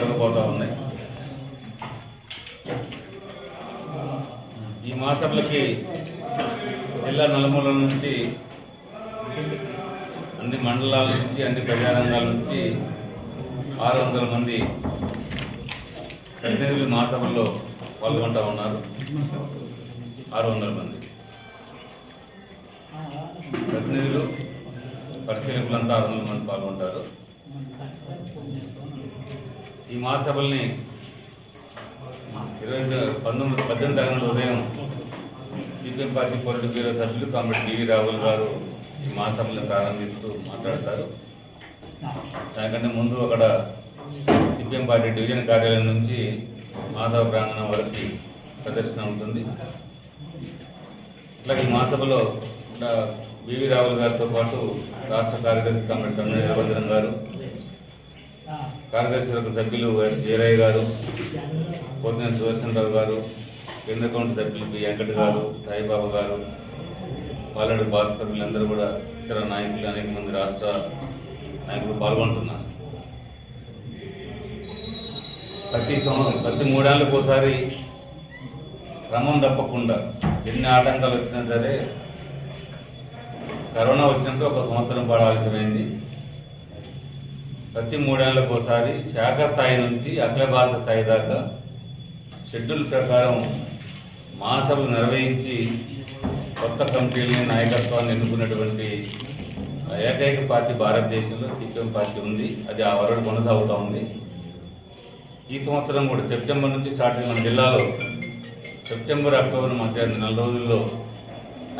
జరగబోతూ ఉన్నాయి. ఈ మాస్టర్లకి జిల్లా నలుమూలల నుంచి అన్ని మండలాల నుంచి అన్ని ప్రజారంగాల నుంచి ఆరు వందల మంది ప్రతినిధులు మహాసభల్లో పాల్గొంటూ ఉన్నారు. ఆరు వందల మంది. ప్రతినిధులు పరిశీలకులంతా ఆరు వందల మంది పాల్గొంటారు. ఈ మహాసభల్ని ఇరవై పంతొమ్మిది పద్దెనిమిది తరగతి ఉదయం సిపిఎం పార్టీ పొలిట్ బ్యూరో సభ్యులు కామెడీ టీవీ రాహుల్ గారు ఈ మహాసభలను ప్రారంభిస్తూ మాట్లాడతారు. దానికంటే ముందు అక్కడ సిపిఎం పార్టీ డివిజన్ కార్యాలయం నుంచి మాధవ ప్రాంగణం వరకు ప్రదర్శన ఉంటుంది. ఇట్లా ఈ మహాసభలో ఇలా బివి రాహుల్ గారితో పాటు రాష్ట్ర కార్యదర్శి కమిటీ తమిళ గారు కార్యదర్శి సభ్యులు ఎస్ గారు పోతిన సుదర్శనరావు గారు కేంద్ర కౌంటర్ సభ్యులు బి వెంకట్ గారు సాయిబాబా గారు పాలడు భాస్కర్ వీళ్ళందరూ కూడా ఇతర నాయకులు అనేక మంది రాష్ట్ర నాయకులు పాల్గొంటున్నారు. ప్రతి సంవత్సరం ప్రతి మూడేళ్ళకు ఒకసారి క్రమం తప్పకుండా ఎన్ని ఆటంకాలు వచ్చినా సరే కరోనా వచ్చినప్పుడు ఒక సంవత్సరం పాటు ఆలస్యమైంది ప్రతి మూడేళ్ళకు ఒకసారి శాఖ స్థాయి నుంచి అఖిల భారత స్థాయి దాకా షెడ్యూల్ ప్రకారం మహాసభలు నిర్వహించి కొత్త కమిటీలని నాయకత్వాన్ని ఎన్నుకున్నటువంటి ఏకైక పార్టీ భారతదేశంలో సిపిఎం పార్టీ ఉంది. అది ఆ వరడు కొనసాగుతూ ఉంది. ఈ సంవత్సరం కూడా సెప్టెంబర్ నుంచి స్టార్ట్ అయిన మన జిల్లాలో సెప్టెంబర్ అక్టోబర్ మధ్య నెల రోజుల్లో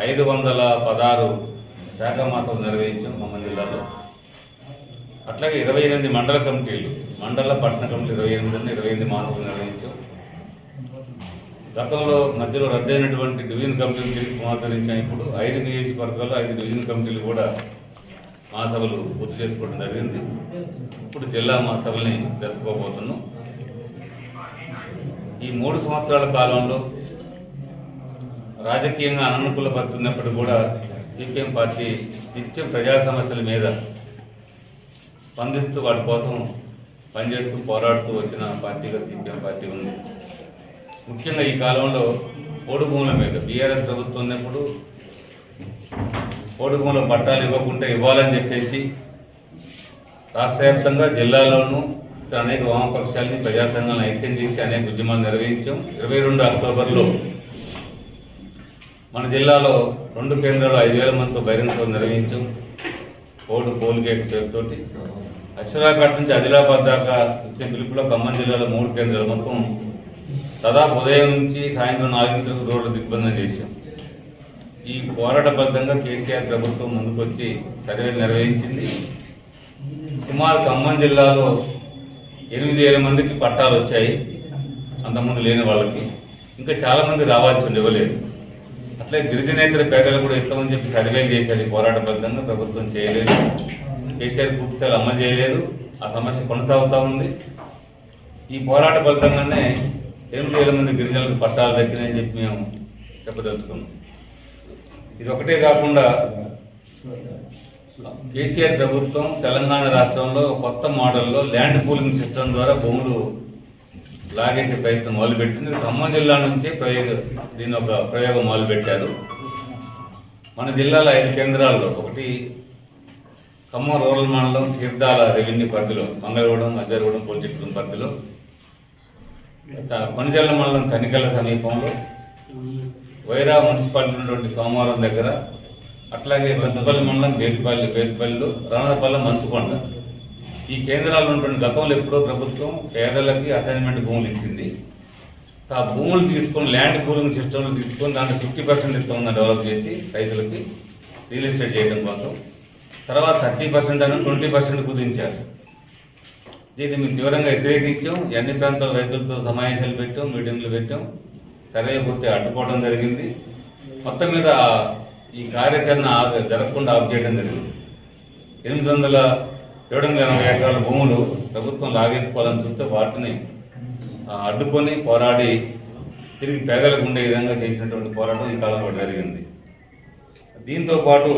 ఐదు వందల పదహారు శాఖ మాసం నిర్వహించాం. మన జిల్లాలో అట్లాగే ఇరవై ఎనిమిది మండల కమిటీలు మండల పట్టణ కమిటీలు ఇరవై ఎనిమిది ఇరవై ఎనిమిది మాసాలు నిర్వహించాం. గతంలో మధ్యలో రద్దయినటువంటి డివిజన్ కమిటీలు తిరిగి పునరుద్ధరించాం ఇప్పుడు ఐదు నియోజకవర్గాలు ఐదు డివిజన్ కమిటీలు కూడా మహాసభలు పూర్తి చేసుకోవడం జరిగింది. ఇప్పుడు జిల్లా మహాసభల్ని జరుపుకోబోతున్నాం. ఈ మూడు సంవత్సరాల కాలంలో రాజకీయంగా అననుకూలపడుతున్నప్పుడు కూడా సిపిఎం పార్టీ నిత్యం ప్రజా సమస్యల మీద స్పందిస్తూ వాటి కోసం పనిచేస్తూ పోరాడుతూ వచ్చిన పార్టీగా సిపిఎం పార్టీ ఉంది. ముఖ్యంగా ఈ కాలంలో ఓడు భూముల మీద బీఆర్ఎస్ ప్రభుత్వం ఉన్నప్పుడు ఓడు భూముల పట్టాలు ఇవ్వకుండా ఇవ్వాలని చెప్పేసి రాష్ట్ర వ్యాప్తంగా జిల్లాలోనూ అనేక వామపక్షాలని ప్రజా సంఘాలను ఐక్యం చేసి అనేక ఉద్యమాలు నిర్వహించాం. ఇరవై రెండు అక్టోబర్లో మన జిల్లాలో రెండు కేంద్రాలు ఐదు వేల మందితో బహిరంగ నిర్వహించాం. ఓటు పోలికేక పేరుతోటి. అక్షరాఘాట్ నుంచి ఆదిలాబాద్ దాకా ఇచ్చే పిలుపులో ఖమ్మం జిల్లాలో మూడు కేంద్రాలు మొత్తం దాదాపు ఉదయం నుంచి సాయంత్రం నాలుగింటికి రోడ్లు దిగ్బంధం చేశాం. ఈ పోరాటబద్ధంగా కేసీఆర్ ప్రభుత్వం ముందుకొచ్చి సర్వేలు నిర్వహించింది. సుమారు ఖమ్మం జిల్లాలో ఎనిమిది వేల మందికి పట్టాలు వచ్చాయి. అంతకుముందు లేని వాళ్ళకి. ఇంకా చాలామంది రావాల్సి ఉండి ఇవ్వలేదు అట్లే గిరిజనేతర పేదలు కూడా ఇస్తామని చెప్పి సర్వేలు చేశారు ఈ పోరాటబద్ధంగా ప్రభుత్వం చేయలేదు. కేసీఆర్ పూర్తిస్థాయిలో అమలు చేయలేదు. ఆ సమస్య కొనసాగుతూ ఉంది. ఈ పోరాట ఫలితంగానే ఎనిమిది వేల మంది గిరిజనులకు పట్టాలు దక్కినాయని చెప్పి మేము చెప్పదలుచుకున్నాం. ఇది ఒకటే కాకుండా కేసీఆర్ ప్రభుత్వం తెలంగాణ రాష్ట్రంలో కొత్త మోడల్లో ల్యాండ్ పూలింగ్ సిస్టమ్ ద్వారా భూములు లాగేసే ప్రయత్నం మొదలుపెట్టింది. ఖమ్మం జిల్లా నుంచే ప్రయోగ దీని ఒక ప్రయోగం మొదలుపెట్టారు. మన జిల్లాలో ఐదు కేంద్రాల్లో ఒకటి ఖమ్మం రూరల్ మండలం తీర్థాల రెవెన్యూ పరిధిలో మంగళగూడెం మధ్యగూడెం పోలీస్ పరిధిలో కొనిజల్ల మండలం తనికల సమీపంలో వైరా మున్సిపాలిటీ ఉన్నటువంటి సోమవారం దగ్గర అట్లాగే పెద్దపల్లి మండలం వేటిపల్లి వేటిపల్లి రాణపల్లి మంచుకొండ ఈ కేంద్రాలు ఉన్నటువంటి గతంలో ఎప్పుడో ప్రభుత్వం పేదలకి అసైన్మెంట్ భూములు ఇచ్చింది. ఆ భూములు తీసుకొని ల్యాండ్ పూలింగ్ సిస్టమ్లు తీసుకొని దాంట్లో ఫిఫ్టీ పర్సెంట్ ఇస్తామని డెవలప్ చేసి రైతులకి రియల్ ఎస్టేట్ చేయడం కోసం. తర్వాత థర్టీ పర్సెంట్ అని ట్వంటీ పర్సెంట్ కుదించారు. దీన్ని మేము తీవ్రంగా వ్యతిరేకించాం. అన్ని ప్రాంతాల రైతులతో సమావేశాలు పెట్టాం మీటింగ్లు పెట్టాం. సర్వే పూర్తి అడ్డుకోవడం జరిగింది. మొత్తం మీద ఈ కార్యాచరణ జరగకుండా ఆఫ్ చేయడం జరిగింది. ఎనిమిది వందల ఏడు వందల ఎనభై ఎకరాల భూములు ప్రభుత్వం లాగేసుకోవాలని చూస్తే వాటిని అడ్డుకొని పోరాడి తిరిగి పేదలకు ఉండే విధంగా చేసినటువంటి పోరాటం ఈ కాలంలో జరిగింది. దీంతో పాటు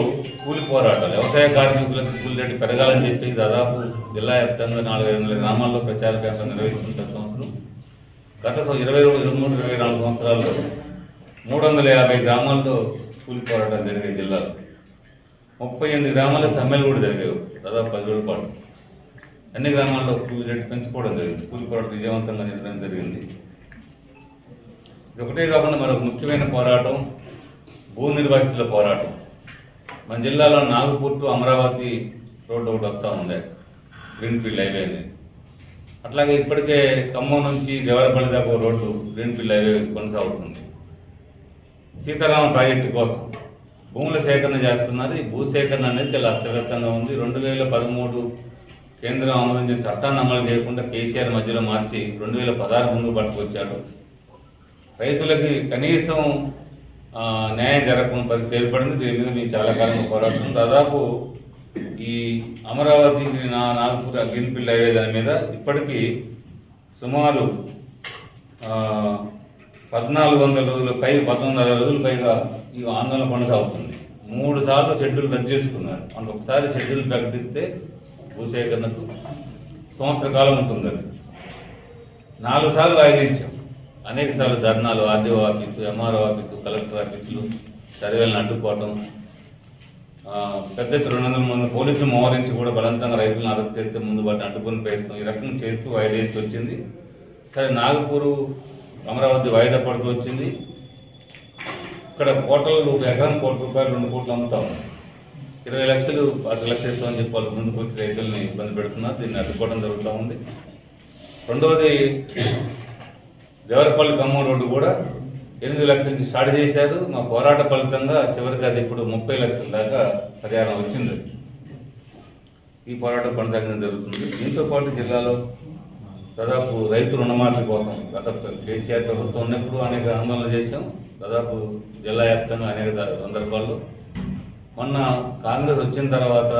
కూలి పోరాటాలు వ్యవసాయ కార్మికులకు కూలి రేటు పెరగాలని చెప్పి దాదాపు జిల్లా వ్యాప్తంగా నాలుగైదు వందల గ్రామాల్లో ప్రచార క్యాంపులు నిర్వహిస్తున్న సంవత్సరం గత ఇరవై ఇరవై ఇరవై మూడు ఇరవై నాలుగు సంవత్సరాల్లో మూడు వందల యాభై గ్రామాల్లో కూలి పోరాటాలు జరిగే జిల్లాలో. ముప్పై ఎనిమిది గ్రామాల్లో సమ్మెలు కూడా జరిగాయి. దాదాపు పది రోజుల పాటు. అన్ని గ్రామాల్లో కూలి రేటు పెంచుకోవడం జరిగింది. కూలి పోరాటం విజయవంతంగా జరగడం జరిగింది. ఇది ఒకటే కాకుండా మరొక ముఖ్యమైన పోరాటం భూ నిర్వాసితుల పోరాటం. మన జిల్లాలో నాగపూర్ టు అమరావతి రోడ్డు ఒకటి వస్తూ ఉంది. గ్రీన్ఫీల్డ్ హైవే అనేది అట్లాగే ఇప్పటికే ఖమ్మం నుంచి దేవరపల్లి దాకా రోడ్డు గ్రీన్ఫీల్డ్ హైవే కొనసాగుతుంది. సీతారామ ప్రాజెక్టు కోసం. భూముల సేకరణ చేస్తున్నారు. ఈ భూ సేకరణ అనేది చాలా అస్తవ్యస్తంగా ఉంది. రెండు వేల పదమూడు కేంద్రం ఆమోదించిన చట్టాన్ని అమలు చేయకుండా కేసీఆర్ మధ్యలో మార్చి రెండు వేల పదహారు ముందు పట్టుకొచ్చాడు. రైతులకి కనీసం న్యాయం జరగకుండా పరిస్థితి ఏర్పడింది. దీని మీద మేము చాలా కాలంగా పోరాడుతున్నాం. దాదాపు ఈ అమరావతి నా నాగపూర్ గ్రీన్ఫీల్డ్ హైవే దాని మీద ఇప్పటికీ సుమారు పద్నాలుగు వందల రోజుల పై పద్నాలుగు వందల రోజుల పైగా ఈ ఆందోళన కొనసాగుతుంది మూడు సార్లు షెడ్యూల్ రద్దు చేసుకున్నారు. అంటే ఒకసారి షెడ్యూల్ ప్రకటిస్తే భూసేకరణకు సంవత్సర కాలం ఉంటుంది నాలుగు సార్లు వాయిదించాం అనేక సార్లు ధర్నాలు RDO office MRO office collector ఆఫీసులు సర్వేలను అడ్డుకోవటం పెద్ద రెండు వందల మంది పోలీసులు మోహరించి కూడా బలవంతంగా రైతులను అరెస్ట్ చేస్తే ముందు వాటిని అడ్డుకుని ప్రయత్నం ఈ రకంగా చేస్తూ వాయిదా వచ్చింది. సరే నాగపూరు అమరావతి వాయిదా పడుతూ వచ్చింది. ఇక్కడ కోటలు ఒక ఎకరం కోటి రూపాయలు రెండు కోట్లు అమ్ముతాం ఇరవై లక్షలు పది లక్షలు ఇస్తామని చెప్పి వాళ్ళు ముందుకు వచ్చి రైతుల్ని ఇబ్బంది పెడుతున్నారు. దీన్ని అడ్డుకోవడం జరుగుతూ ఉంది. రెండవది దేవరపల్లి ఖమ్మం రోడ్డు కూడా ఎనిమిది లక్షల నుంచి స్టార్ట్ చేశారు. మా పోరాట ఫలితంగా చివరికి అది ఇప్పుడు ముప్పై లక్షల దాకా పరిహారం వచ్చింది. ఈ పోరాటం కొనసాగడం జరుగుతుంది. దీంతో పాటు జిల్లాలో దాదాపు రైతు రుణమాఫీ కోసం గత కేసీఆర్ ప్రభుత్వం ఉన్నప్పుడు అనేక ఆందోళన చేశాం. దాదాపు జిల్లా వ్యాప్తంగా అనేక సందర్భాల్లో. మొన్న కాంగ్రెస్ వచ్చిన తర్వాత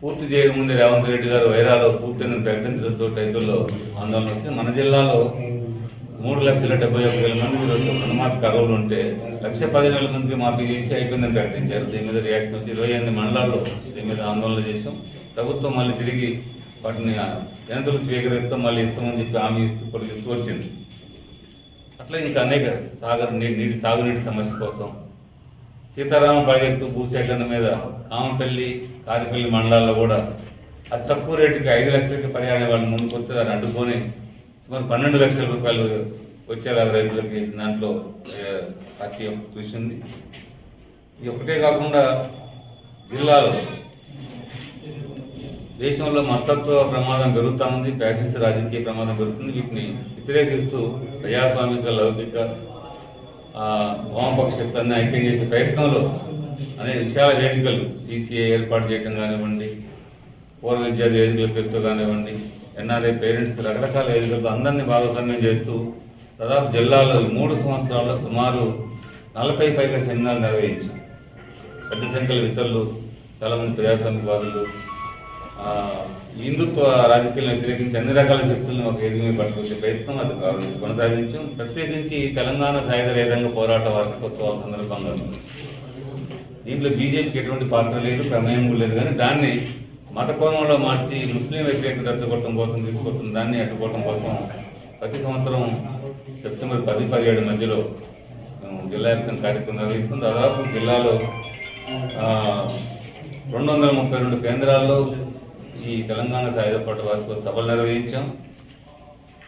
పూర్తి చేయకముందే రేవంత్ రెడ్డి గారు వైరాలో పూర్తిని ప్రకటించడంతో రైతుల్లో ఆందోళన వచ్చింది. మన జిల్లాలో మూడు లక్షల డెబ్బై ఒక వేల మందికి రెండు రుణమాఫీ కరువులు ఉంటే లక్ష పదివేల మందికి మాఫీ చేసి అయిపోయిందని ప్రకటించారు. దీని మీద రియాక్షన్ వచ్చి ఇరవై ఎనిమిది మండలాల్లో దీని మీద ఆందోళన చేశాం. ప్రభుత్వం మళ్ళీ తిరిగి వాటిని జనతలు స్వీకరిస్తాం మళ్ళీ ఇస్తామని చెప్పి హామీ ఇస్తూ పొడిగిస్తూ వచ్చింది. అట్లా ఇంకా అనేక సాగర్ నీటి నీటి సాగునీటి సమస్య కోసం సీతారామ ప్రాజెక్టు భూసేకరణ మీద కామపల్లి కారిపల్లి మండలాల్లో కూడా అతి తక్కువ రేటుకి ఐదు లక్షలకి పరిహారం వాళ్ళు ముందుకు వస్తే దాన్ని అడ్డుకొని సుమారు పన్నెండు లక్షల రూపాయలు వచ్చేలా రైతులకు చేసిన దాంట్లో పార్టీ చూసింది ఉంది. ఇది ఒకటే కాకుండా జిల్లాలో దేశంలో మతత్వ ప్రమాదం పెరుగుతూ ఉంది ఫ్యాసిస్ట్ రాజకీయ ప్రమాదం పెరుగుతుంది. వీటిని వ్యతిరేకిస్తూ ప్రజాస్వామిక లౌకిక వామపక్ష శక్తాన్ని ఐక్యం చేసే ప్రయత్నంలో అనేక విశాల వేదికలు సీసీఏ ఏర్పాటు చేయడం కానివ్వండి పూర్వ విద్యార్థి వేదికల పేరుతో కానివ్వండి ఎన్ఆర్ఐ పేరెంట్స్ రకరకాల వేదికలతో అందరినీ భాగస్వామ్యం చేస్తూ దాదాపు జిల్లాలో మూడు సంవత్సరాల్లో సుమారు నలభై పైగా సెమినార్లు నిర్వహించాం. పెద్ద సంఖ్యలో ఇతరులు చాలామంది ప్రజాస్వామ్యవాదులు హిందుత్వ రాజకీయాలను వ్యతిరేకించి అన్ని రకాల శక్తులను ఒక ఎదిగి పట్టుకొచ్చే ప్రయత్నం అది కాదు. కొనసాగించాం. ప్రత్యేకించి తెలంగాణ సాయుధ రైతాంగ పోరాట వార్షికోత్సవాల సందర్భంగా దీంట్లో బీజేపీకి ఎటువంటి పాత్ర లేదు ప్రమేయం లేదు. కానీ దాన్ని మత కోణంలో మార్చి ముస్లిం వ్యతిరేకత అడ్డుకోవటం కోసం తీసుకొస్తున్న దాన్ని అడ్డుకోవటం కోసం ప్రతి సంవత్సరం సెప్టెంబర్ పది పదిహేడు మధ్యలో జిల్లా వ్యాప్తంగా కార్యక్రమం నిర్వహిస్తుంది దాదాపు జిల్లాలో రెండు వందల ముప్పై రెండు కేంద్రాల్లో ఈ తెలంగాణ సాయుధ పోరాట వార్షికోత్సవ సభలు నిర్వహించాం.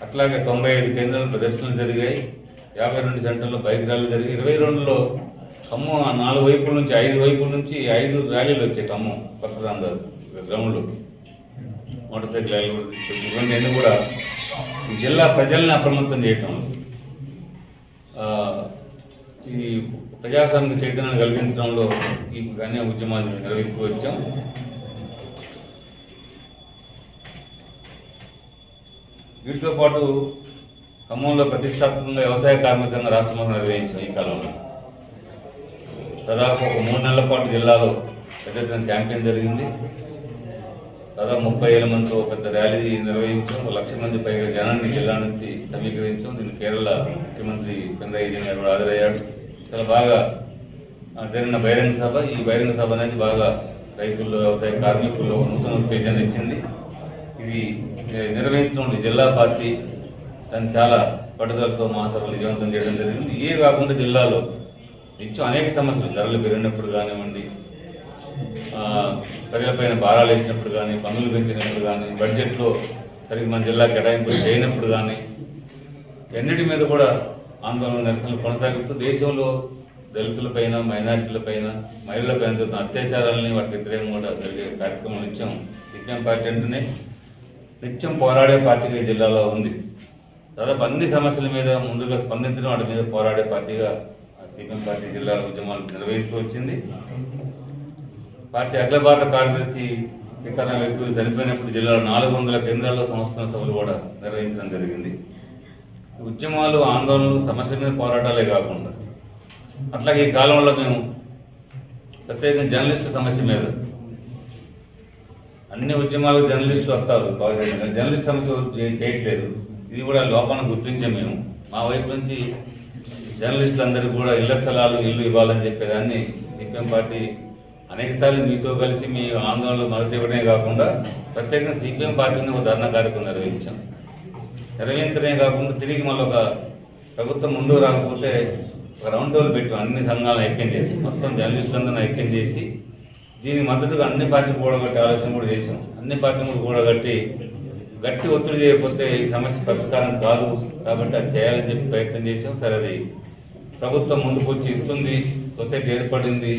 అట్లాగే తొంభై ఐదు కేంద్రాలు ప్రదర్శనలు జరిగాయి. యాభై రెండు సెంటర్లో బైక్ ర్యాలీలు జరిగాయి. ఇరవై రెండులో ఖమ్మం ఆ నాలుగు వైపుల నుంచి ఐదు వైపుల నుంచి ఐదు ర్యాలీలు వచ్చాయి ఖమ్మం కొత్త ప్రాంతాలు గ్రౌండ్లోకి. మోటార్ సైకిల్ ర్యాలీలు కూడా తీసుకొచ్చి ఇవన్నీ కూడా ఈ జిల్లా ప్రజల్ని అప్రమత్తం చేయటం. ఈ ప్రజాస్వామిక చైతన్యాన్ని కలిగించడంలో ఈ అనే ఉద్యమాన్ని నిర్వహిస్తూ వచ్చాం. వీటితో పాటు ఖమ్మంలో ప్రతిష్టాత్మకంగా వ్యవసాయ కార్మిక సంఘ రాష్ట్ర మొత్తం నిర్వహించాం ఈ కాలంలో. దాదాపు ఒక మూడు నెలల పాటు జిల్లాలో పెద్ద ఎత్తున క్యాంపెయిన్ జరిగింది. దాదాపు ముప్పై ఏళ్ళ మందితో పెద్ద ర్యాలీ నిర్వహించాం. ఒక లక్ష మంది పైగా జనాన్ని జిల్లా నుంచి సమీకరించాం. దీన్ని కేరళ ముఖ్యమంత్రి పినరాయి విజయన్ గారు కూడా హాజరయ్యాడు చాలా బాగా జరిగిన బహిరంగ సభ. ఈ బహిరంగ సభ అనేది బాగా రైతుల్లో వ్యవసాయ కార్మికుల్లో నూతన ఉత్తేజాన్ని ఇచ్చింది. ఇది నిర్వహించడం జిల్లా పార్టీ దాన్ని చాలా పట్టుదలతో మా సభలు విజయవంతం చేయడం జరిగింది. ఇవే కాకుండా జిల్లాలో నిత్యం అనేక సమస్యలు ధరలు పెరిగినప్పుడు కానివ్వండి ప్రజలపైన భారాలు వేసినప్పుడు కానీ పన్నులు పెంచినప్పుడు కానీ బడ్జెట్లో సరిగ్గా మన జిల్లా కేటాయింపులు చేయనప్పుడు కానీ ఎన్నిటి మీద కూడా ఆందోళన నిరసనలు కొనసాగుతూ దేశంలో దళితులపైన మైనార్టీలపైన మహిళలపైన జరుగుతున్న అత్యాచారాలని వాటికి వ్యతిరేకంగా కూడా జరిగే కార్యక్రమం నిత్యం సిపిఎం పార్టీ అంటేనే నిత్యం పోరాడే పార్టీగా ఈ జిల్లాలో ఉంది. దాదాపు అన్ని సమస్యల మీద ముందుగా స్పందించడం వాటి మీద పోరాడే పార్టీగా సిపిఎం పార్టీ జిల్లాల ఉద్యమాలు నిర్వహిస్తూ వచ్చింది. పార్టీ అఖిల భారత కార్యదర్శి సీతారాం వ్యక్తులు చనిపోయినప్పుడు జిల్లాలో నాలుగు వందల కేంద్రాల్లో సంస్కరణ సభలు కూడా నిర్వహించడం జరిగింది. ఉద్యమాలు ఆందోళనలు సమస్యల మీద పోరాటాలే కాకుండా అట్లాగే ఈ కాలంలో మేము ప్రత్యేకంగా జర్నలిస్టు సమస్య మీద అన్ని ఉద్యమాలకు జర్నలిస్టులు వస్తారు జర్నలిస్ట్ సమస్య చేయట్లేదు. ఇది కూడా లోపాన్ని గుర్తించాం మేము. మా వైపు నుంచి జర్నలిస్టులందరికీ కూడా ఇళ్ళ స్థలాలు ఇల్లు ఇవ్వాలని చెప్పేదాన్ని సిపిఎం పార్టీ అనేకసార్లు మీతో కలిసి మీ ఆందోళనలు మద్దతు ఇవ్వడమే కాకుండా ప్రత్యేకంగా సిపిఎం పార్టీని ఒక ధర్నా కార్యక్రమం నిర్వహించాం. నిర్వహించడమే కాకుండా తిరిగి మళ్ళీ ఒక ప్రభుత్వం ముందుకు రాకపోతే ఒక రౌండ్ టేబుల్ పెట్టాం. అన్ని సంఘాలను ఐక్యం చేసి మొత్తం జర్నలిస్టులందరినీ ఐక్యం చేసి దీని మద్దతుగా అన్ని పార్టీలు కూడగట్టే ఆలోచన కూడా చేసాం అన్ని పార్టీలు కూడా కూడగట్టి గట్టి ఒత్తిడి చేయకపోతే ఈ సమస్య పరిష్కారం కాదు కాబట్టి అది చేయాలని చెప్పి ప్రయత్నం చేసాం సరే అది ప్రభుత్వం ముందుకు వచ్చి ఇస్తుంది సొసైటీ ఏర్పడింది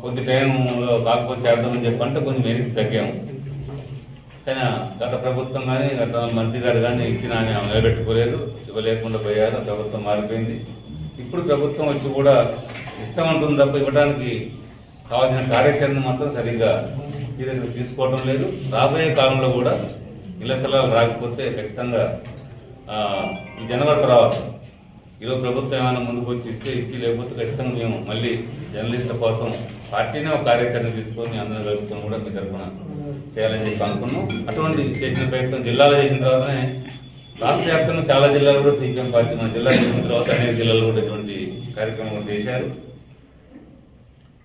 కొద్ది టైంలో కాకపోతే చేద్దామని చెప్పంటే కొంచెం వెనక్కి తగ్గాము కానీ గత ప్రభుత్వం కానీ గత మంత్రి గారు కానీ ఇచ్చిన ఆయన నిలబెట్టుకోలేదు ఇవ్వలేకుండా పోయారు ప్రభుత్వం మారిపోయింది. ఇప్పుడు ప్రభుత్వం వచ్చి కూడా ఇస్తామంటుంది తప్ప ఇవ్వడానికి కావాల్సిన కార్యాచరణ మాత్రం సరిగ్గా సీరియస్గా తీసుకోవడం లేదు. రాబోయే కాలంలో కూడా ఇళ్ళ స్థలాలు రాకపోతే ఖచ్చితంగా ఈ జనవరి తర్వాత ఈరోజు ప్రభుత్వం ఏమైనా ముందుకు వచ్చి ఇస్తే ఇచ్చి లేకపోతే ఖచ్చితంగా మేము మళ్ళీ జర్నలిస్టుల కోసం పార్టీనే ఒక కార్యాచరణ తీసుకొని అందరం కలుపుకొని కూడా మీ తరఫున చేయాలని చెప్పి అనుకున్నాం. అటువంటి చేసిన ప్రయత్నం జిల్లాలో చేసిన తర్వాతనే రాష్ట్ర వ్యాప్తంగా చాలా జిల్లాలు కూడా సీపీఎం పార్టీ మన జిల్లా చేసిన తర్వాత అనేక జిల్లాలు కూడా ఇటువంటి కార్యక్రమం చేశారు.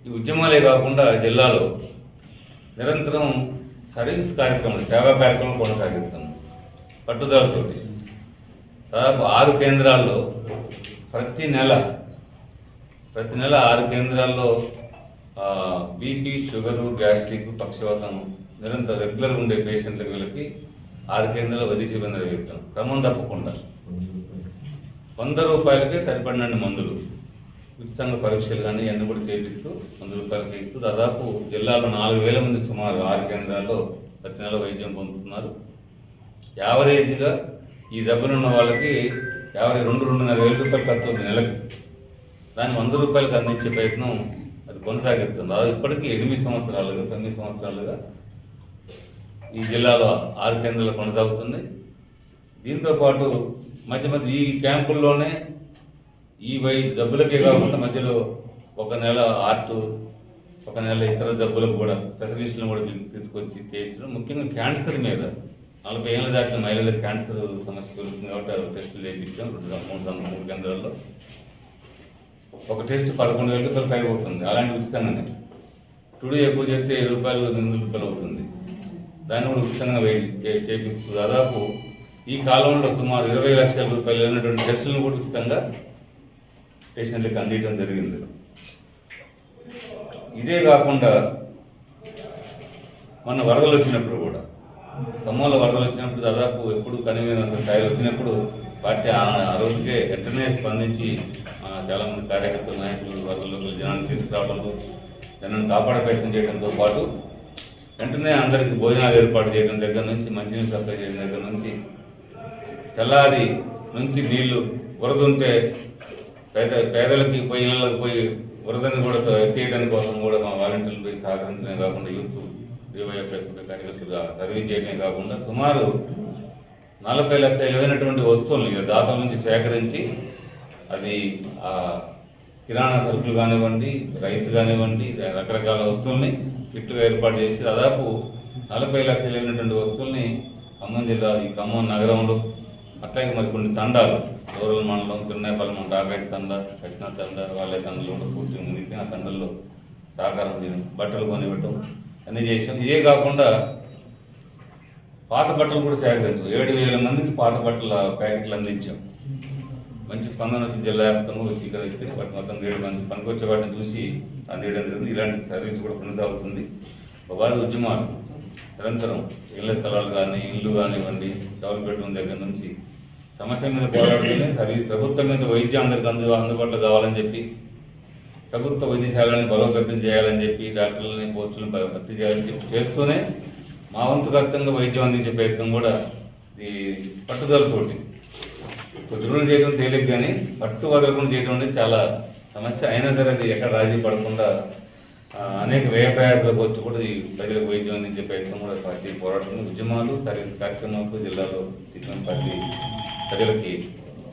ఈ ఉద్యమాలే కాకుండా జిల్లాలో నిరంతరం సర్వీస్ కార్యక్రమాలు సేవా కార్యక్రమాలు కొనసాగిస్తున్నాం. పట్టుదలతోటి. దాదాపు ఆరు కేంద్రాల్లో ప్రతి నెల ప్రతి నెల ఆరు కేంద్రాల్లో బీపీ షుగరు గ్యాస్ట్రిక్ పక్షవాతం నిరంతరం రెగ్యులర్గా ఉండే పేషెంట్ల వీళ్ళకి ఆరు కేంద్రాలు వది శిబిరం నిర్వహిస్తాం క్రమం తప్పకుండా. వంద రూపాయలకే సరిపడినండి మందులు. ఉచితంగా పరీక్షలు కానీ అన్ని కూడా చేపిస్తూ వంద రూపాయలకి దాదాపు జిల్లాలో నాలుగు వేల మంది సుమారు ఆరు కేంద్రాల్లో ప్రతి నెల వైద్యం పొందుతున్నారు. యావరేజ్గా ఈ జబ్బులు ఉన్న వాళ్ళకి యాభై రెండు రెండున్నర వేల రూపాయలు ఖర్చు అవుతుంది నెలకు. దాన్ని వంద రూపాయలకు అందించే ప్రయత్నం అది కొనసాగిస్తుంది. అది ఇప్పటికీ ఎనిమిది సంవత్సరాలుగా తొమ్మిది సంవత్సరాలుగా ఈ జిల్లాలో ఆరు కేంద్రాలు కొనసాగుతున్నాయి. దీంతో పాటు మధ్య మధ్య ఈ క్యాంపుల్లోనే ఈ వై డబ్బులకే కాకుండా మధ్యలో ఒక నెల ఆర్ట్ ఒక నెల ఇతర డబ్బులకు కూడా స్పెషలిస్టులను కూడా తీసుకొచ్చి చేయించడం ముఖ్యంగా క్యాన్సర్ మీద. నలభై ఏళ్ళ దాటిన మహిళలకు క్యాన్సర్ సమస్య పెరుగుతుంది కాబట్టి టెస్టులు చేయించాం. రెండు మూడు మూడు కేంద్రాల్లో. ఒక టెస్ట్ పదకొండు వేల రూపాయలు పైకి అవుతుంది. అలాంటి ఉచితంగానే. టుడే ఎక్కువ చేస్తే ఏడు రూపాయలు ఎనిమిది రూపాయలు అవుతుంది. దాన్ని కూడా ఉచితంగా చేపిస్తూ దాదాపు ఈ కాలంలో సుమారు ఇరవై లక్షల రూపాయలు అయినటువంటి టెస్టులను కూడా ఉచితంగా పేషెంట్లకు అందించడం జరిగింది. ఇదే కాకుండా మొన్న వరదలు వచ్చినప్పుడు కూడా ఖమ్మంలో వరదలు వచ్చినప్పుడు దాదాపు ఎప్పుడు కనివినంత స్థాయిలో వచ్చినప్పుడు పార్టీ ఆ ఆ రోజుకే వెంటనే స్పందించి చాలామంది కార్యకర్తలు నాయకులు వరదలోకి జనాన్ని తీసుకురావడంలో జనాన్ని కాపాడే ప్రయత్నం చేయడంతో పాటు వెంటనే అందరికీ భోజనాలు ఏర్పాటు చేయడం దగ్గర నుంచి మంచినీళ్ళు సప్లై చేయడం దగ్గర నుంచి తెల్లారి నుంచి నీళ్ళు వరద ఉంటే పేద పేదలకి పోయి ఇళ్ళకి పోయి వరదని కూడా ఎత్తేయడానికి కోసం కూడా మా వాలంటీర్లు పోయి సహకరించడమే కాకుండా యూత్ డివైఎఫ్ఎస్ కార్యకర్తలుగా సర్వీస్ చేయడమే కాకుండా సుమారు నలభై లక్షల విలువైనటువంటి వస్తువులను దాతల నుంచి సేకరించి అది కిరాణా సరుకులు కానివ్వండి రైస్ కానివ్వండి రకరకాల వస్తువుల్ని కిట్టుగా ఏర్పాటు చేసి దాదాపు నలభై లక్షలు అయినటువంటి వస్తువుల్ని ఖమ్మం జిల్లా ఈ ఖమ్మం నగరంలో అట్లాగే మరి కొన్ని తండాలు గౌరవ మండలం తిరునేపల్లి మండలం ఆకాశ తండ కృష్ణ తండ వాళ్ళ తండలు కూడా పూర్తిగా ఆ తండల్లో సహకారం చేయడం బట్టలు కొనివ్వటం అన్నీ చేసాం ఇదే కాకుండా పాత బట్టలు కూడా సేకరించాం. ఏడు వేల మందికి పాత బట్టల ప్యాకెట్లు అందించాం. మంచి స్పందన వచ్చి జిల్లా వ్యాప్తంగా వచ్చి ఇక్కడ అయితే వాటి మొత్తం ఏడు మంది పనికొచ్చే వాటిని చూసి అందేయడం జరిగింది. ఇలాంటి సర్వీస్ కూడా కొనసాగుతుంది. వారి ఉద్యమాలు నిరంతరం ఇళ్ళ స్థలాలు కానీ ఇల్లు కానివ్వండి డబుల్ బెడ్రూమ్ దగ్గర నుంచి సమస్య మీద పోరాడుతూనే సర్వీస్ ప్రభుత్వం మీద వైద్యం అందరికి అందు అందుబాటులో కావాలని చెప్పి ప్రభుత్వ వైద్యశాలని బలోపేతం చేయాలని చెప్పి డాక్టర్లని పోస్టులను భర్తీ చేయాలని చెప్పి చేస్తూనే మా వంతు కర్తంగా వైద్యం అందించే ప్రయత్నం కూడా ఈ పట్టుదలతోటి. కొద్ది రోజులు చేయడం తేలిక కానీ పట్టు వదలకుండా చేయడం అనేది చాలా సమస్య. అయినా సరే అది ఎక్కడ రాజీ పడకుండా అనేక వ్యయ ప్రయాసాలకు వచ్చి కూడా ఈ ప్రజలకు వైద్యం అందించే ప్రయత్నం కూడా పార్టీ పోరాటం ఉద్యమాలు సర్వీస్ కార్యక్రమాలకు జిల్లాలో సిపిఎం పార్టీ ప్రజలకి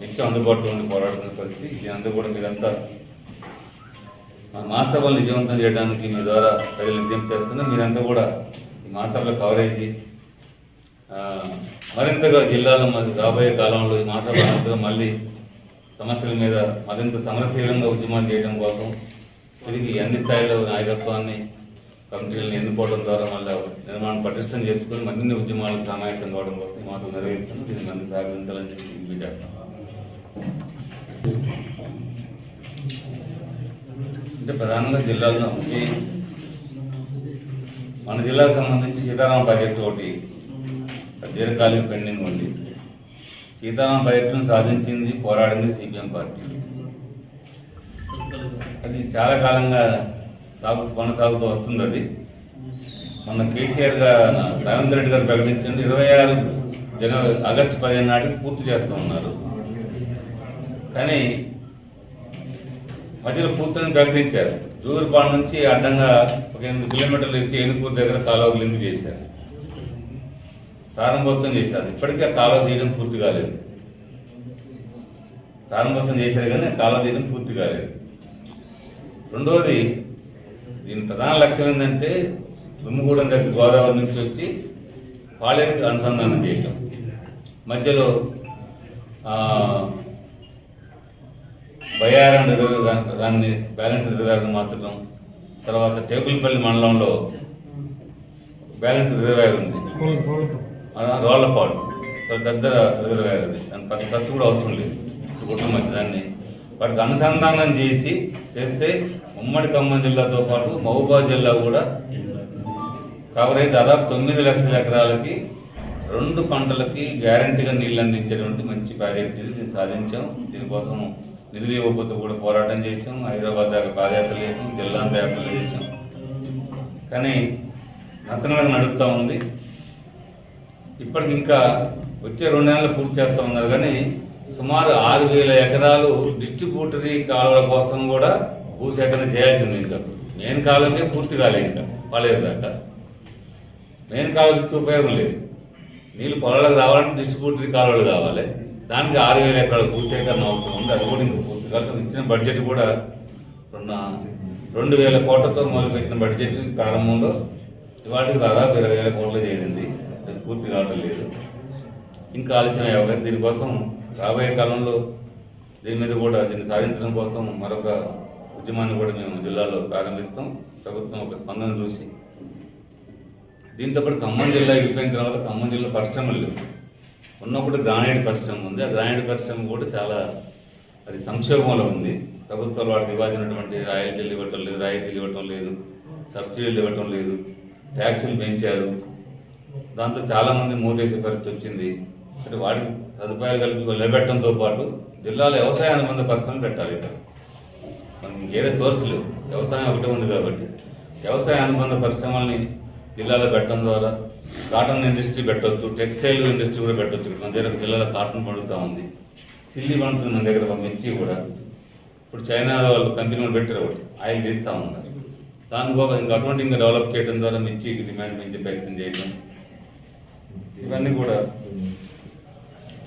నిత్యం అందుబాటులో ఉండి పోరాడుతున్న పరిస్థితి. దీనంతా కూడా మీరంతా మా మహాసభలు చేయడానికి మీ ద్వారా ప్రజలు విజ్ఞప్తి చేస్తున్నా మీరంతా కూడా ఈ మహాసభల కవరేజ్ మరింతగా జిల్లాలో మరి రాబోయే కాలంలో ఈ మహాసభ మళ్ళీ సమస్యల మీద మరింత సమరశీలంగా ఉద్యమాలు చేయడం కోసం తిరిగి అన్ని స్థాయిలో నాయకత్వాన్ని కమిటీలను ఎన్నుకోవడం ద్వారా మళ్ళీ నిర్మాణం పటిష్టం చేసుకుని మరిన్ని ఉద్యమాలకు సమాయత్తం కావడం కోసం మాటలు నెరవేరుస్తున్నాం దీన్ని మంది సహకరించాలని చెప్పి విజ్ఞప్తి అంటే ప్రధానంగా జిల్లాలో మన జిల్లాకు సంబంధించి సీతారామ ప్రాజెక్టు ఒకటి దీర్ఘకాలిక పెండింగ్ ఉంది. సీతారామ ప్రాజెక్టును సాధించింది పోరాడింది సిపిఎం పార్టీ. అది చాలా కాలంగా సాగుతూ కొనసాగుతూ వస్తుంది అది. మొన్న కేసీఆర్ గారు రేవంత్ రెడ్డి గారు ప్రకటించండి ఇరవై ఆరు జనవరి ఆగస్టు పదిహేను నాటికి పూర్తి చేస్తూ ఉన్నారు. కానీ మధ్యలో పూర్తిని ప్రకటించారు. జూరుపాడు నుంచి అడ్డంగా ఒక ఎనిమిది కిలోమీటర్లు ఇచ్చి ఏనుకూరు దగ్గర కాలువ లింక్ చేశారు. ప్రారంభోత్సవం చేశారు. ఇప్పటికే కాలువ తీయడం పూర్తి కాలేదు. ప్రారంభోత్సవం చేశారు కానీ కాలువ తీయడం పూర్తి కాలేదు. రెండవది దీని ప్రధాన లక్ష్యం ఏంటంటే దుమ్ముగూడెం దగ్గర గోదావరి నుంచి వచ్చి పాలేరుకి అనుసంధానం చేయటం. మధ్యలో బయారం రిజర్వ్ దాన్ని బ్యాలెన్స్ రిజర్వాయర్ మార్చడం తర్వాత టేకులపల్లి మండలంలో బ్యాలెన్స్ రిజర్వాయర్ ఉంది. రోళ్ళపాడు పెద్ద రిజర్వాయర్ అది. దాని పెద్ద ఖర్చు కూడా అవసరం లేదు. కుటుంబ మధ్య దాన్ని. వాటికి అనుసంధానం చేసి చేస్తే ఉమ్మడి ఖమ్మం జిల్లాతో పాటు మహబూబాద్ జిల్లా కూడా కవర్ అయ్యి దాదాపు తొమ్మిది లక్షల ఎకరాలకి రెండు పంటలకి గ్యారంటీగా నీళ్ళు అందించేటువంటి మంచి ప్రాజెక్ట్ ఇది. దీన్ని సాధించాం. దీనికోసం నిధులు ఇవ్వకపోతే కూడా పోరాటం చేసాం. హైదరాబాద్ దాకా పాదయాత్ర చేసాం. జిల్లా అంతా యాత్రలు చేసాం. కానీ నత్తనలకు నడుస్తూ ఉంది. ఇప్పటికి ఇంకా వచ్చే రెండు నెలలు పూర్తి చేస్తూ ఉన్నారు. కానీ సుమారు ఆరు వేల ఎకరాలు డిస్ట్రిబ్యూటరీ కాలువల కోసం కూడా భూసేకరణ చేయాల్సింది ఇంకా. మెయిన్ కాలువకే పూర్తి కాలేదు ఇంకా. పడలేదు దాకా. మెయిన్ కాలువ చుట్టూ ఉపయోగం లేదు. నీళ్ళు పొలాలకు రావాలంటే డిస్ట్రిబ్యూటరీ కాలువలు కావాలి. దానికి ఆరు వేల ఎకరాల భూసేకరణ అవసరం ఉంది. అది కూడా ఇంకా పూర్తి కాదు ఇచ్చిన బడ్జెట్ కూడా రెండు రెండు వేల కోట్లతో మొదలుపెట్టిన బడ్జెట్ ప్రారంభంలో ఇవాటికి దాదాపు ఇరవై వేల కోట్లు చేరింది. అది పూర్తి కావటం లేదు. ఇంకా ఆలోచన ఎవరైనా దీనికోసం రాబోయే కాలంలో దీని మీద కూడా దీన్ని సాధించడం కోసం మరొక ఉద్యమాన్ని కూడా మేము జిల్లాలో ప్రారంభిస్తాం. ప్రభుత్వం ఒక స్పందన చూసి దీంతోపాటు ఖమ్మం జిల్లా విడిపోయిన తర్వాత ఖమ్మం జిల్లా పరిశ్రమలు లేవు. ఉన్నప్పుడు గ్రానైడ్ పరిశ్రమ ఉంది. ఆ గ్రానైడ్ పరిశ్రమ కూడా చాలా అది సంక్షోభంలో ఉంది. ప్రభుత్వాలు వాటికి ఇవ్వాల్సినటువంటి రాయల్టీలు ఇవ్వటం లేదు రాయితీలు ఇవ్వటం లేదు సబ్సిడీలు ఇవ్వటం లేదు ట్యాక్సులు పెంచారు. దాంతో చాలామంది మూతేసే పరిస్థితి వచ్చింది. అంటే వాడి సదుపాయాలు కలిపి నిలబెట్టడంతో పాటు జిల్లాలో వ్యవసాయ అనుబంధ పరిశ్రమలు పెట్టాలి ఇక్కడ. మనకి వేరే సోర్స్ లేవు. వ్యవసాయం ఒకటే ఉంది కాబట్టి. వ్యవసాయ అనుబంధ పరిశ్రమల్ని జిల్లాలో పెట్టడం ద్వారా కాటన్ ఇండస్ట్రీ పెట్టవచ్చు టెక్స్టైల్ ఇండస్ట్రీ కూడా పెట్టవచ్చు ఇక్కడ మన దగ్గర జిల్లాలో కాటన్ పండుతూ ఉంది. సిల్లి పండుతుంది మన దగ్గర మిర్చి కూడా. ఇప్పుడు చైనా వాళ్ళు కంపెనీ పెట్టారు ఒకటి. ఆయిల్ తీస్తూ ఉన్నారు. దాని కూడా ఇంకా అటువంటి ఇంకా డెవలప్ చేయడం ద్వారా మిర్చికి డిమాండ్ పెంచే ప్రయత్నం చేయడం. ఇవన్నీ కూడా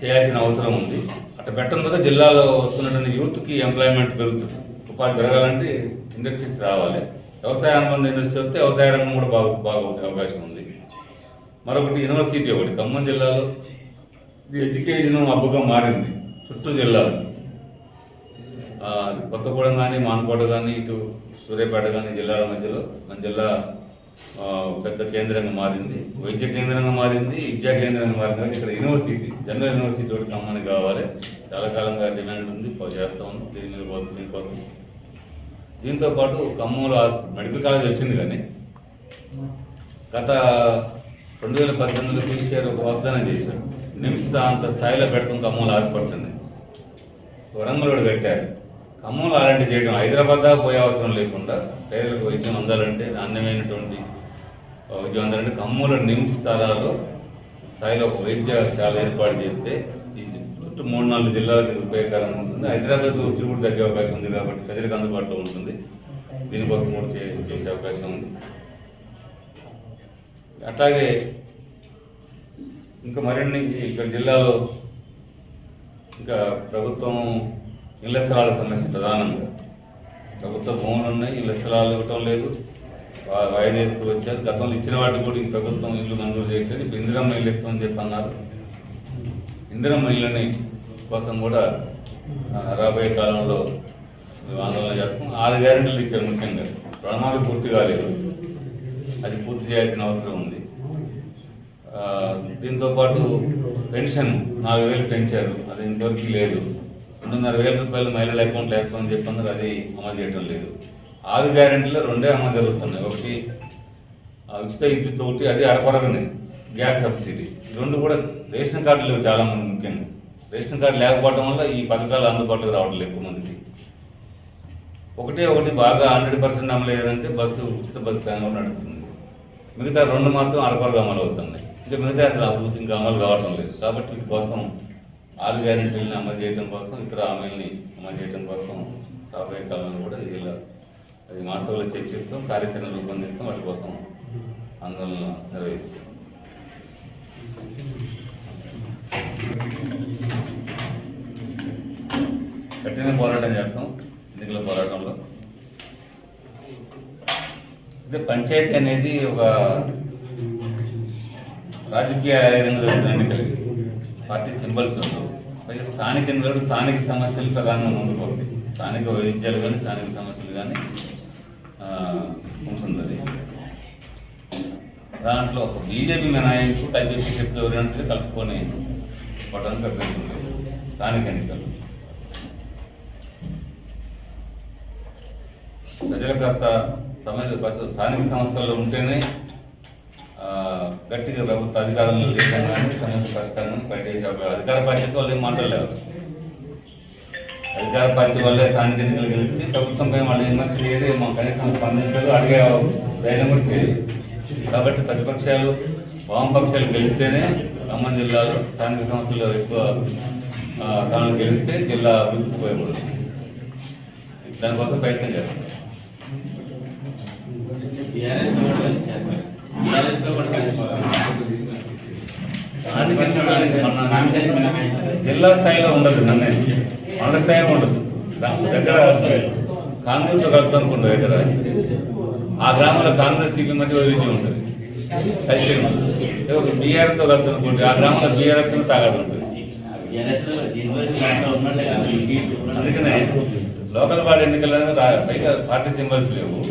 చేయాల్సిన అవసరం ఉంది. అట్లా పెట్టడం ద్వారా జిల్లాలో వస్తున్నటువంటి యూత్కి ఎంప్లాయ్మెంట్ పెరుగుతుంది. ఉపాధి పెరగాలంటే ఇండస్ట్రీస్ రావాలి. వ్యవసాయ అనుబంధ ఇండస్ట్రీ వస్తే వ్యవసాయ రంగం కూడా బాగు బాగా అవకాశం ఉంది. మరొకటి యూనివర్సిటీ ఒకటి. ఖమ్మం జిల్లాలో ఇది ఎడ్యుకేషన్ అబ్బుగా మారింది. చుట్టూ జిల్లాలో. కొత్తగూడెం కానీ మానకోట కానీ ఇటు సూర్యాపేట కానీ జిల్లాల మధ్యలో మన జిల్లా పెద్ద కేంద్రంగా మారింది. వైద్య కేంద్రంగా మారింది విద్యా కేంద్రంగా మారింది. కానీ ఇక్కడ యూనివర్సిటీ జనరల్ యూనివర్సిటీ ఒకటి కమ్మని కావాలి. చాలా కాలంగా డిమాండ్ ఉంది పో- చేస్తా దీని మీద పోతుంది దీనికోసం దీంతో పాటు ఖమ్మంలో మెడికల్ కాలేజ్ వచ్చింది కానీ గత రెండు వేల పద్దెనిమిదిలో కేసీఆర్ ఒక వాగ్దానం చేశారు. నిమ్స్ అంత స్థాయిలో పెడతాం ఖమ్మంలో హాస్పిటల్ని. వరంగల్ కూడా కట్టారు. ఖమ్మంలో అలాంటి చేయడం హైదరాబాద్ దాకా పోయే అవసరం లేకుండా పేదలకు వైద్యం అందాలంటే నాణ్యమైనటువంటి వైద్యం అందాలంటే ఖమ్మంలో నిమ్స్ స్థలాల్లో స్థాయిలో ఒక వైద్యశాల ఏర్పాటు చేస్తే ఈ చుట్టూ మూడు నాలుగు జిల్లాలకు ఉపయోగకరంగా ఉంటుంది. హైదరాబాద్ ఒత్తిడి కూడా తగ్గే అవకాశం ఉంది కాబట్టి ప్రజలకు అందుబాటులో ఉంటుంది. దీనికోసం కూడా చే- చేసే అవకాశం ఉంది. అట్లాగే ఇంకా మరిన్ని ఇక్కడ జిల్లాలో ఇంకా ప్రభుత్వం ఇళ్ళ స్థలాల సమస్య ప్రధానంగా. ప్రభుత్వ భూములు ఉన్నాయి ఇళ్ళ స్థలాలు ఇవ్వటం లేదు. వాయిదేస్తూ వచ్చారు. గతంలో ఇచ్చిన వాటికి కూడా ఈ ప్రభుత్వం ఇల్లు మంజూరు చేయట్లేదు ఇప్పుడు ఇందిరమ్మ ఇల్లు ఇస్తామని చెప్పి అన్నారు. ఇందిరమ్మ ఇళ్ళని కోసం కూడా రాబోయే కాలంలో మేము ఆందోళన చేస్తాం. ఆరు గ్యారెంటీలు ఇచ్చారు ముఖ్యంగా. ప్రణాళిక పూర్తి కాలేదు. అది పూర్తి చేయాల్సిన అవసరం ఉంది. దీంతోపాటు దీంతో పాటు పెన్షన్ నాలుగు వేలు పెంచారు. అది ఇంతవరకు లేదు. రెండున్నర వేల రూపాయలు మహిళల అకౌంట్లో వేస్తామని చెప్పన్నారు అది అమలు చేయడం లేదు. ఆరు గ్యారెంటీలో రెండే అమలు జరుగుతున్నాయి. ఒకటి ఆ, ఉచిత విద్యుత్ ఒకటి అది అరకొరగనే గ్యాస్ సబ్సిడీ. రెండు కూడా రేషన్ కార్డు లేవు చాలా మంది ముఖ్యంగా. రేషన్ కార్డు లేకపోవడం వల్ల ఈ పథకాలు అందుబాటులోకి రావడం లేదు ఎక్కువ మందికి ఒకటే ఒకటి బాగా హండ్రెడ్ పర్సెంట్ అమలు అయ్యేదంటే బస్సు ఉచిత బస్సు ప్రయాణం నడుస్తుంది మిగతా రెండు మాత్రం అరకొరగా అమలు అవుతున్నాయి. ఇంకా మిగతా అసలు అభివృద్ధి ఇంకా అమలు కావడం లేదు. కాబట్టి వీటి కోసం ఆరు గ్యారెంటీలను అమలు చేయడం కోసం ఇతర హామీలని అమలు చేయడం కోసం రాబోయే కాలంలో కూడా ఇలా అది మాసంలో చర్చిస్తాం కార్యాచరణ రూపొందిస్తాం వాటి కోసం ఆందోళన నిర్వహిస్తాం. కఠిన పోరాటం చేస్తాం ఎన్నికల పోరాటంలో. అంటే పంచాయతీ అనేది ఒక రాజకీయ జరుగుతున్న ఎన్నికలు పార్టీ సింబల్స్ ఉండవు అయితే స్థానిక ఎన్నికలు స్థానిక సమస్యలు ప్రధానంగా ముందుకు స్థానిక వైద్యాలు కానీ స్థానిక సమస్యలు కానీ ఉంటుంది దాంట్లో ఒక బీజేపీ మినహాయింపు బీజేపీ శక్తులు ఎవరంటే కలుపుకొని పోవడానికి అభ్యర్థులు స్థానిక ఎన్నికలు. ప్రజలు కాస్త సమస్య స్థానిక సంస్థల్లో ఉంటేనే గట్టిగా ప్రభుత్వ అధికారంలో లేకుండా సమస్య పరిష్కారం పనిచేసే అధికార పార్టీతో వాళ్ళు ఏం మాట్లాడలేరు అధికార పార్టీ వల్లే స్థానిక ఎన్నికలు గెలిచి ప్రభుత్వంపై వాళ్ళు విమర్శ చేయదు మా కనీసం స్పందించదు అడిగే ధైర్యం కూడా చేయదు కాబట్టి ప్రతిపక్షాలు వామపక్షాలు గెలిస్తేనే ఖమ్మం జిల్లాలో స్థానిక సంస్థల్లో ఎక్కువ స్థానాలు గెలిస్తే జిల్లా అభివృద్ధికి ఉపయోగపడుతుంది. దానికోసం ప్రయత్నం చేస్తాం. జిల్లా స్థాయిలో ఉండదు నన్ను. మండల స్థాయిలో ఉండదు. దగ్గర కాంగ్రెస్తో కలుపుతాం అనుకుంటారు దగ్గర. ఆ గ్రామంలో కాంగ్రెస్ సీపీ మధ్య వైవిధ్యం ఉంటుంది. ఖచ్చితంగా. బీఆర్తో కలుపుతాం అనుకుంటే ఆ గ్రామంలో బీఆర్తో తాగదు ఉంటుంది అందుకనే లోకల్ వార్డు ఎన్నికలు రా- పైగా పార్టీ సింబల్స్ లేవు.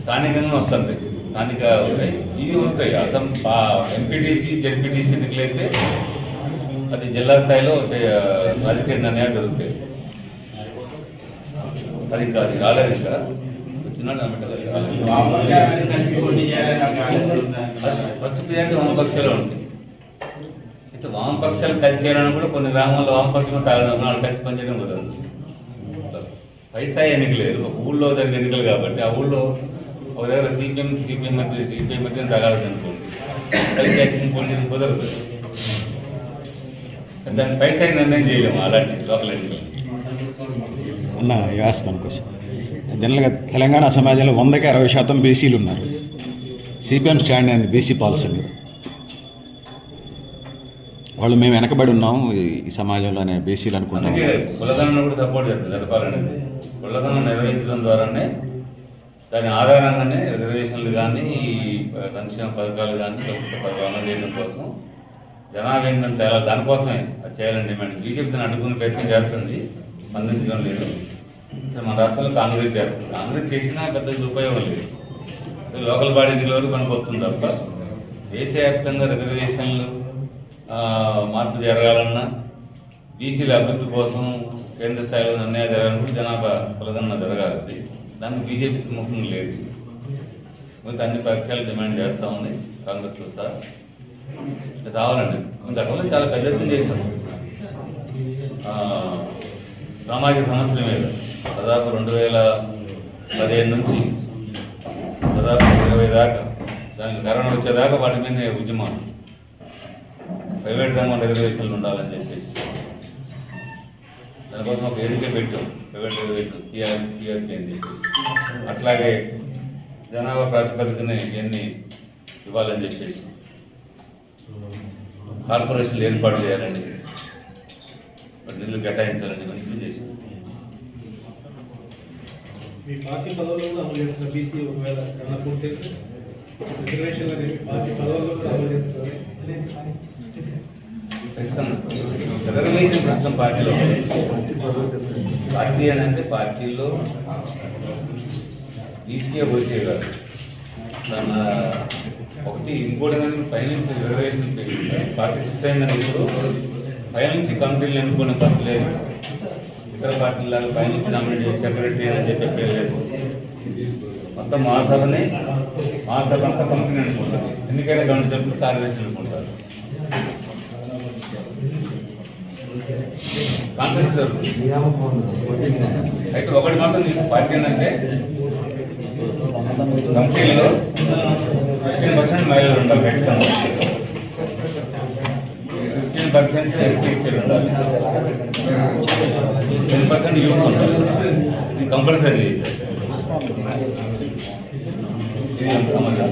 స్థానికంగా వస్తుంది స్థానిక ఉంటాయి ఇవి ఉంటాయి. అసం ఎంపీటీసీ జెడ్పీటీసీ ఎన్నికలు అయితే అది జిల్లా స్థాయిలో రాజకీయ నిర్ణయాలు జరుగుతాయి. అది ఇంకా అది రాలేదు ఇంకా. ఫస్ట్ ప్రియారిటీ వామపక్షాలు ఉంటాయి. అయితే వామపక్షాలు కలిసి చేయాలని కూడా కొన్ని గ్రామాల్లో వామపక్షం తాగడం నాలుగు కలిసి పనిచేయడం కుదరదు. పై స్థాయి ఎన్నిక లేదు. ఒక ఊళ్ళో జరిగే ఎన్నికలు కాబట్టి ఆ ఊళ్ళో దగ్గర సిపిఎం సిపిఎం మధ్య సిపిఎం మధ్య తగాదు అనుకోండి కలిసి యాక్షన్ పోటీ కుదరదు. దాన్ని పై స్థాయి నిర్ణయం చేయలేము అలాంటి లోకల్ ఎన్నికలు. అన్న యాస్క్ క్వశ్చన్ జనరల్గా తెలంగాణ సమాజంలో వందకి అరవై శాతం బీసీలు ఉన్నారు. సిపిఎం స్టాండ్ అయింది బీసీ పాలసీ మీద. వాళ్ళు మేము వెనకబడి ఉన్నాం ఈ- ఈ సమాజంలోనే బీసీలు అనుకుంటాం. కూడా సపోర్ట్ చేస్తుంది కులగణన నిర్వహించడం ద్వారానే దాని ఆధారంగానే రిజర్వేషన్లు కానీ సంక్షేమ పథకాలు కానీ ప్రభుత్వ పథకాలు చేయడం కోసం జనాభేంద్రం తేలా దానికోసమే అది చేయాలని డిమాండ్. బీజేపీ అడ్డుకునే ప్రయత్నం చేస్తుంది. స్పందించడం లేదు. మన రాష్ట్రంలో కాంగ్రెస్ చేస్తుంది. కాంగ్రెస్ చేసినా పెద్ద ఉపయోగం లేదు. లోకల్ బాడీ వరకు పనికొస్తుంది తప్ప దేశవ్యాప్తంగా రిజర్వేషన్లు మార్పు జరగాలన్నా బీసీల అభివృద్ధి కోసం కేంద్ర స్థాయిలో నిర్ణయాలు జరగాలంటే జనాభా కులగన్న జరగాలి. దానికి బీజేపీ సుముఖం లేదు. కొంత అన్ని పక్షాలు డిమాండ్ చేస్తూ ఉంది కాంగ్రెస్ సార్. రావాలండి. గతంలో చాలా పెద్ద ఎత్తున చేశాం. సామాజిక సమస్యల మీద దాదాపు రెండు వేల పదిహేడు నుంచి దాదాపు ఇరవై దాకా దానికి కరోనా వచ్చేదాకా వాటి మీద ఉద్యమం. ప్రైవేట్ రంగం రిజర్వేషన్లు ఉండాలని చెప్పేసి. దానికోసం ఒక వేదిక పెట్టాం. ప్రైవేట్ రిజర్వేషన్ టీఆర్ టీఆర్పీ అని చెప్పేసి. అట్లాగే జనాభా ప్రాతిపదికన ఇవన్నీ ఇవ్వాలని చెప్పేసి. కార్పొరేషన్లు ఏర్పాటు చేయాలండి. నిధులు కేటాయించాలని ఇవన్నీ చేసాం మీ పార్టీ పదవుల్లో కూడా అమలు చేస్తున్న బీసీ ఒకవేళ కన్నా పూర్తి రిజర్వేషన్ పార్టీ పదవుల్లో కూడా అమలు చేస్తున్నారు. ప్రస్తుతం రిజర్వేషన్ సిస్టమ్ పార్టీలో పార్టీ అని అంటే పార్టీలో ఈజీగా వచ్చే కాదు తన ఒకటి ఇంకోటి ఏంటంటే పైనుంచి రిజర్వేషన్ పార్టీ షిఫ్ట్ అయిందని పైనుంచి కమిటీలు ఎన్నుకున్న తప్పలేదు ఇతర పార్టీలాగా పైనుంచి నామినేట్ చేసి సెక్రటరీ అని చెప్పి లేదు. మొత్తం మహాసభని మహాసభ అంతా కంపెనీ అనుకుంటుంది ఎందుకైనా గవర్నమెంట్ కార్యదర్శి అనుకుంటారు కాంగ్రెస్ అయితే ఒకటి మాత్రం నీకు పార్టీ ఏంటంటే కంపెనీలో ఫిఫ్టీన్ పర్సెంట్ మహిళలు ఉండాలి ఖచ్చితంగా ఫిఫ్టీన్ పర్సెంట్ ఎస్టీచర్ ఉండాలి. టెన్ పర్సెంట్ యూత్ ఉండాలి. ఇది కంపల్సరీ. ఇది అంతా మరి.